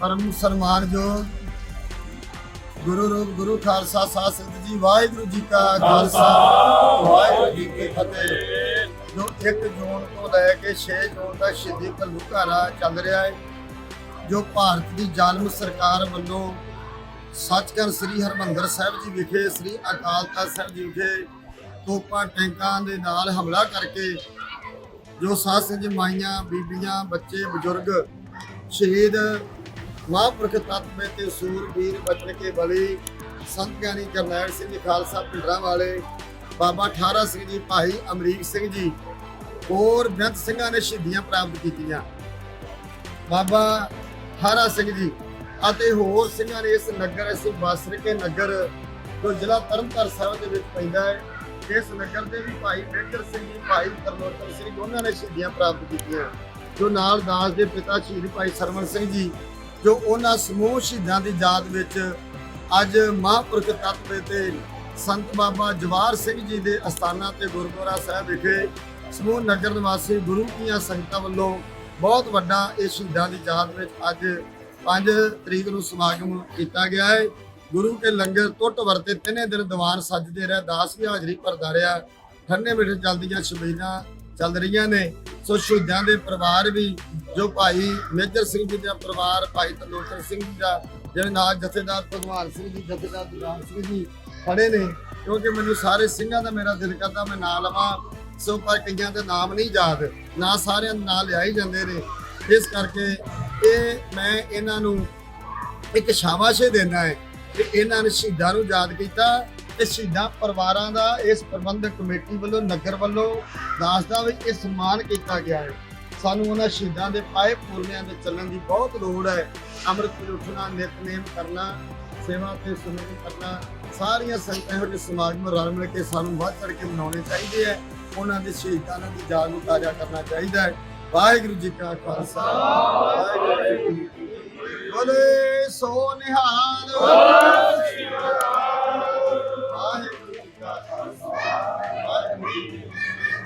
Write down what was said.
ਪਰਮ ਸਨਮਾਨਯੋਗ ਗੁਰੂ ਰੂਪ ਗੁਰੂ ਖਾਲਸਾ ਸਾਹਿਬ ਸੰਗਤ ਜੀ, ਵਾਹਿਗੁਰੂ ਜੀ ਕਾ ਖਾਲਸਾ, ਵਾਹਿਗੁਰੂ ਜੀ ਕੀ ਫਤਿਹ। ਜੋ 1 ਜੂਨ ਤੋਂ ਲੈ ਕੇ 6 ਜੂਨ ਦਾ ਸ਼ਹੀਦੀ ਘੱਲੂਘਾਰਾ ਚੱਲ ਰਿਹਾ ਹੈ, ਜੋ ਭਾਰਤ ਦੀ ਜ਼ਾਲਮ ਸਰਕਾਰ ਵੱਲੋਂ ਸੱਚਖੰਡ ਸ੍ਰੀ ਹਰਮੰਦਰ ਸਾਹਿਬ ਜੀ ਵਿਖੇ, ਸ੍ਰੀ ਅਕਾਲ ਤਖਤ ਸਾਹਿਬ ਜੀ ਵਿਖੇ ਤੋਪਾਂ ਟੈਂਕਾਂ ਦੇ ਨਾਲ ਹਮਲਾ ਕਰਕੇ ਜੋ ਸਾਧ ਸੰਗਤ ਜੀ, ਮਾਈਆਂ, ਬੀਬੀਆਂ, ਬੱਚੇ, ਬਜ਼ੁਰਗ ਸ਼ਹੀਦ ਮਹਾਂਪੁਰਖ ਤਤਵੇ ਤੇ ਸੂਰਬੀਰ ਬਚਨ ਕੇ ਬਲੀ, ਸੰਤ ਗਿਆਨੀ ਕਰਨੈਲ ਸਿੰਘ ਜੀ, ਖਾਲਸਾ ਪਿੰਡਰਾਂ ਵਾਲੇ, ਬਾਬਾ ਠਾਰਾ ਸਿੰਘ ਜੀ, ਭਾਈ ਅਮਰੀਕ ਸਿੰਘ ਜੀ ਹੋਰ ਬੇਅੰਤ ਸਿੰਘਾਂ ਨੇ ਸ਼ਹੀਦੀਆਂ ਪ੍ਰਾਪਤ ਕੀਤੀਆਂ। ਬਾਬਾ ਠਾਰਾ ਸਿੰਘ ਜੀ ਅਤੇ ਹੋਰ ਸਿੰਘਾਂ ਨੇ ਇਸ ਨਗਰ ਅਸੀਂ ਬਸਰ ਕੇ ਨਗਰ ਜੋ ਜ਼ਿਲ੍ਹਾ ਤਰਨਤਾਰਨ ਸਾਹਿਬ ਦੇ ਵਿੱਚ ਪੈਂਦਾ ਹੈ। ਇਸ ਨਗਰ ਦੇ ਵੀ ਭਾਈ ਮੇਜਰ ਸਿੰਘ ਜੀ, ਭਾਈ ਤਰਲੋਚਨ ਸਿੰਘ ਉਹਨਾਂ ਨੇ ਸ਼ਹੀਦੀਆਂ ਪ੍ਰਾਪਤ ਕੀਤੀਆਂ। ਜੋ ਨਾਲ ਦਾਸ ਦੇ ਪਿਤਾ ਸ਼ਹੀਦ ਭਾਈ ਸਰਵਣ ਸਿੰਘ ਜੀ ਜੋ ਉਹਨਾਂ ਸਮੂਹ ਸ਼ਹੀਦਾਂ ਦੀ ਯਾਦ ਵਿੱਚ ਅੱਜ ਮਹਾਂਪੁਰਖ ਤਤਵੇ ਤੇ ਸੰਤ ਬਾਬਾ ਜਵਾਰ ਸਿੰਘ ਜੀ ਦੇ ਅਸਥਾਨਾਂ ਤੇ ਗੁਰਦੁਆਰਾ ਸਾਹਿਬ ਵਿਖੇ ਸਮੂਹ ਨਗਰ ਨਿਵਾਸੀ ਗੁਰੂ ਕੀਆਂ ਸੰਗਤਾਂ ਵੱਲੋਂ ਬਹੁਤ ਵੱਡਾ ਇਹ ਸ਼ਹੀਦਾਂ ਦੀ ਯਾਦ ਵਿੱਚ ਅੱਜ 5 ਤਰੀਕ ਨੂੰ ਸਮਾਗਮ ਕੀਤਾ ਗਿਆ ਹੈ। ਗੁਰੂ ਕੇ ਲੰਗਰ ਟੁੱਟ ਵਰਤੇ ਤਿੰਨੇ ਦਿਨ ਦੀਵਾਨ ਸੱਜਦੇ ਰਹੇ, ਦਾਸ ਵੀ ਹਾਜ਼ਰੀ ਭਰਦਾ ਰਿਹਾ। ਠੰਡੇ ਮਿੱਠੇ ਚੱਲਦੀਆਂ ਸ਼ਬੀਲਾਂ ਚੱਲ ਰਹੀਆਂ ਨੇ। ਸੋ ਸ਼ਹੀਦਾਂ ਦੇ ਪਰਿਵਾਰ ਵੀ ਜੋ ਭਾਈ ਮੇਜਰ ਸਿੰਘ ਜੀ ਦਾ ਪਰਿਵਾਰ, ਭਾਈ ਤਲੋਚਨ ਸਿੰਘ ਜੀ ਦਾ ਜਿਹੜੇ ਨਾਲ ਜਥੇਦਾਰ ਭਗਵਾਨ ਸਿੰਘ ਜੀ, ਜਥੇਦਾਰ ਦੁਰਾਨ ਸਿੰਘ ਜੀ ਖੜੇ ਨੇ, ਕਿਉਂਕਿ ਮੈਨੂੰ ਸਾਰੇ ਸਿੰਘਾਂ ਦਾ ਮੇਰਾ ਦਿਲ ਕਰਦਾ ਮੈਂ ਨਾਂ ਲਵਾਂ ਸੋ ਪਰ ਕਈਆਂ ਦੇ ਨਾਮ ਨਹੀਂ ਯਾਦ, ਨਾ ਸਾਰਿਆਂ ਦੇ ਨਾਂ ਲਿਆ ਹੀ ਜਾਂਦੇ ਨੇ। ਇਸ ਕਰਕੇ ਇਹ ਮੈਂ ਇਹਨਾਂ ਨੂੰ ਇੱਕ ਸ਼ਾਬਾਸ਼ੇ ਦੇਣਾ ਹੈ ਕਿ ਇਹਨਾਂ ਨੇ ਸ਼ਹੀਦਾਂ ਨੂੰ ਯਾਦ ਕੀਤਾ ਤੇ ਸ਼ਹੀਦਾਂ ਪਰਿਵਾਰਾਂ ਦਾ ਇਸ ਪ੍ਰਬੰਧਕ ਕਮੇਟੀ ਵੱਲੋਂ, ਨਗਰ ਵੱਲੋਂ ਦਾਸ ਦਾ ਵੀ ਇਹ ਸਨਮਾਨ ਕੀਤਾ ਗਿਆ ਹੈ। ਸਾਨੂੰ ਉਹਨਾਂ ਸ਼ਹੀਦਾਂ ਦੇ ਪਾਏ ਪੂਰਨਿਆਂ ਦੇ ਚੱਲਣ ਦੀ ਬਹੁਤ ਲੋੜ ਹੈ। ਅੰਮ੍ਰਿਤ ਵੇਲੇ ਉੱਠਣਾ, ਨਿਤਨੇਮ ਕਰਨਾ, ਸੇਵਾ ਤੇ ਸੁਨੇਹੀ ਕਰਨਾ, ਸਾਰੀਆਂ ਸੰਗਤਾਂ ਇਹੋ ਜਿਹੇ ਨੂੰ ਰਲ ਮਿਲ ਕੇ ਸਾਨੂੰ ਵੱਧ ਚੜ ਕੇ ਮਨਾਉਣੇ ਚਾਹੀਦੇ ਹੈ। ਉਹਨਾਂ ਦੇ ਸ਼ਹੀਦਾਂ ਦੀ ਯਾਦ ਨੂੰ ਤਾਜ਼ਾ ਕਰਨਾ ਚਾਹੀਦਾ ਹੈ। ਵਾਹਿਗੁਰੂ ਜੀ ਕਾ ਖਾਲਸਾ। ਵਾਹਿਗੁਰੂ ਜੀ ਕੀ ਫਤਿਹ। ਬੋਲੇ ਸੋ ਨਿਹਾਲ।